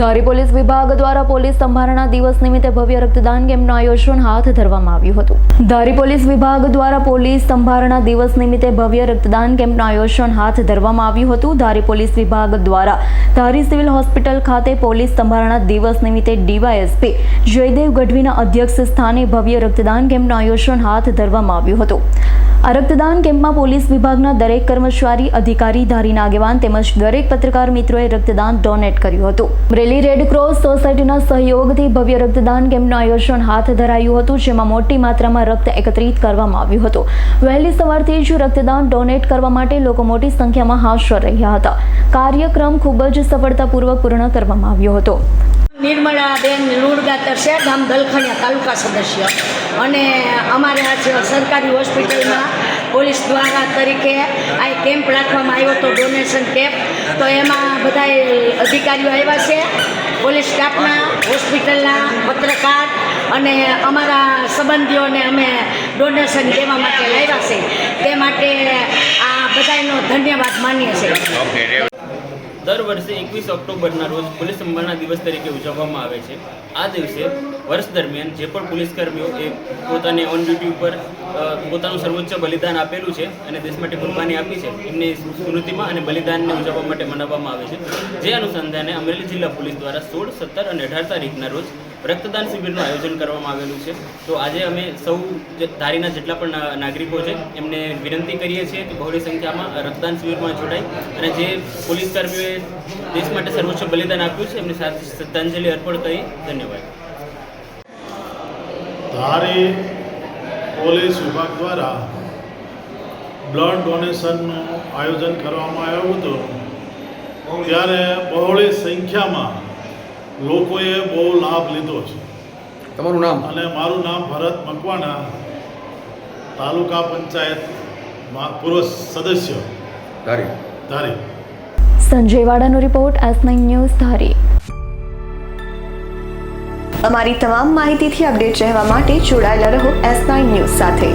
ધારી police વિભાગ દ્વારા police સંભારણા દિવસ નિમિત્તે ભવ્ય રક્તદાન કેમ્પનું આયોજન હાથ ધરવામાં આવ્યું હતું. ધારી પોલીસ વિભાગ દ્વારા પોલીસ સંભારણા દિવસ નિમિત્તે ભવ્ય રક્તદાન કેમ્પનું આયોજન હાથ ધરવામાં આવ્યું હતું. ધારી પોલીસ વિભાગ દ્વારા ધારી સિવિલ હોસ્પિટલ ખાતે પોલીસ સંભારણા દિવસ નિમિત્તે ડીવાયએસપી જયદેવ ગઢવીના અધ્યક્ષ સ્થાને ભવ્ય રક્તદાન કેમ્પનું આયોજન હાથ ધરવામાં આવ્યું હતું. આ રક્તદાન કેમ્પમાં પોલીસ વિભાગના દરેક કર્મચારી, અધિકારી, ધારીના આગેવાન તેમજ દરેક પત્રકાર મિત્રોએ રક્તદાન ડોનેટ કર્યું હતું. અમરેલી રેડક્રોસ સોસાયટીના સહયોગથી ભવ્ય રક્તદાન કેમ્પનું આયોજન હાથ ધરાયું હતું, જેમાં મોટી માત્રામાં રક્ત એકત્રિત કરવામાં આવ્યું હતું. વહેલી સવારથી જ રક્તદાન ડોનેટ કરવા માટે લોકો મોટી સંખ્યામાં હાજર રહ્યા હતા. કાર્યક્રમ ખૂબ જ સફળતાપૂર્વક પૂર્ણ કરવામાં આવ્યો હતો. નિર્મળાબેન લુણગાતર ગામ દલખણિયા તાલુકા સદસ્ય. અને અમારે આજ સરકારી હોસ્પિટલમાં પોલીસ દ્વારા તરીકે આ કેમ્પ રાખવામાં આવ્યો હતો, ડોનેશન કેમ્પ. તો એમાં બધાય અધિકારીઓ આવ્યા છે. પોલીસ સ્ટાફના, હોસ્પિટલના પત્રકાર અને અમારા સંબંધીઓને અમે ડોનેશન દેવા માટે લાવ્યા છે. તે માટે આ બધાયનો ધન્યવાદ માનીએ છીએ. દર વર્ષે એકવીસ ઓક્ટોબરના રોજ પોલીસ સંભાળના દિવસ તરીકે ઉજવવામાં આવે છે. આ દિવસે વર્ષ દરમિયાન જે પણ પોલીસ કર્મીઓ એ પોતાને ઓન ડ્યુટી ઉપર પોતાનું સર્વોચ્ચ બલિદાન આપેલું છે અને દેશ માટે કુરબાની આપી છે, એમની સ્મૃતિમાં અને બલિદાનને ઉજવવા માટે મનાવવામાં આવે છે. જે અનુસંધાને અમરેલી જિલ્લા પોલીસ દ્વારા સોળ, સત્તર અને અઢાર તારીખના રોજ રક્તદાન શિબિરનું આયોજન કરવામાં આવેલું છે. તો આજે અમે સૌ ધારીના જેટલા પણ નાગરિકો છે, એમને વિનંતી કરીએ છીએ કે બહોળી સંખ્યામાં રક્તદાન શિબિરમાં જોડાય અને જે પોલીસ કર્મીઓએ દેશ માટે સર્વોચ્ચ બલિદાન આપ્યું છે, એમને શ્રદ્ધાંજલિ અર્પણ કરી ધન્યવાદ. ધારી પોલીસ વિભાગ દ્વારા બ્લડ ડોનેશનનું આયોજન કરવામાં આવ્યું હતું. ત્યારે બહોળી સંખ્યામાં લોકોએ બહુ લાભ લીધો છે. તમારું નામ? અને મારું નામ ભરત મકવાણા તાલુકા પંચાયત પૂર્વ સદસ્ય. Dhari. Dhari. Sanjay વાડાનો report S nine news Dhari. અમારી તમામ માહિતીથી અપડેટ રહેવા માટે જોડાયેલા રહો એસ નાઇન ન્યૂઝ સાથે.